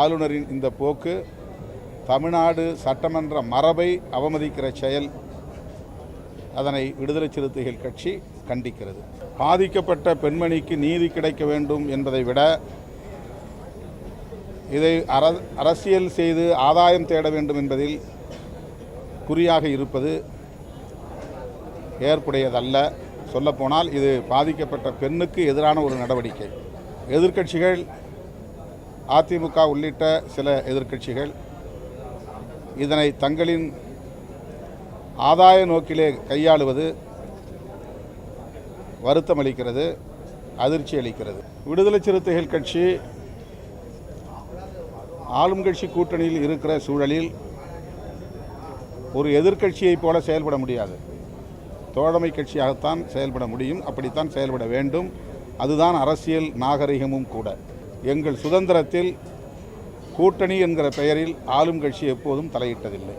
ஆளுநரின் இந்த போக்கு தமிழ்நாடு சட்டமன்ற மரபை அவமதிக்கிற செயல் அதனை விடுதலை சிறுத்தைகள் கட்சி கண்டிக்கிறது. பாதிக்கப்பட்ட பெண்மணிக்கு நீதி கிடைக்க வேண்டும் என்பதை விட இதை அர அரசியல் செய்து ஆதாயம் தேட வேண்டும் என்பதில் குறியாக இருப்பது ஏற்புடையதல்ல. சொல்லப்போனால் இது பாதிக்கப்பட்ட பெண்ணுக்கு எதிரான ஒரு நடவடிக்கை. எதிர்க்கட்சிகள் அதிமுக உள்ளிட்ட சில எதிர்க்கட்சிகள் இதனை தங்களின் ஆதாய நோக்கிலே கையாளுவது வருத்தம் அளிக்கிறது அதிர்ச்சி அளிக்கிறது. விடுதலை சிறுத்தைகள் கட்சி ஆளும் கட்சி கூட்டணியில் இருக்கிற சூழலில் ஒரு எதிர்க்கட்சியைப் போல செயல்பட முடியாது. தோழமை கட்சியாகத்தான் செயல்பட முடியும் அப்படித்தான் செயல்பட வேண்டும். அதுதான் அரசியல் நாகரிகமும் கூட. எங்கள் சுதந்திரத்தில் கூட்டணி என்கிற பெயரில் ஆளும் கட்சி எப்போதும் தலையிட்டதில்லை.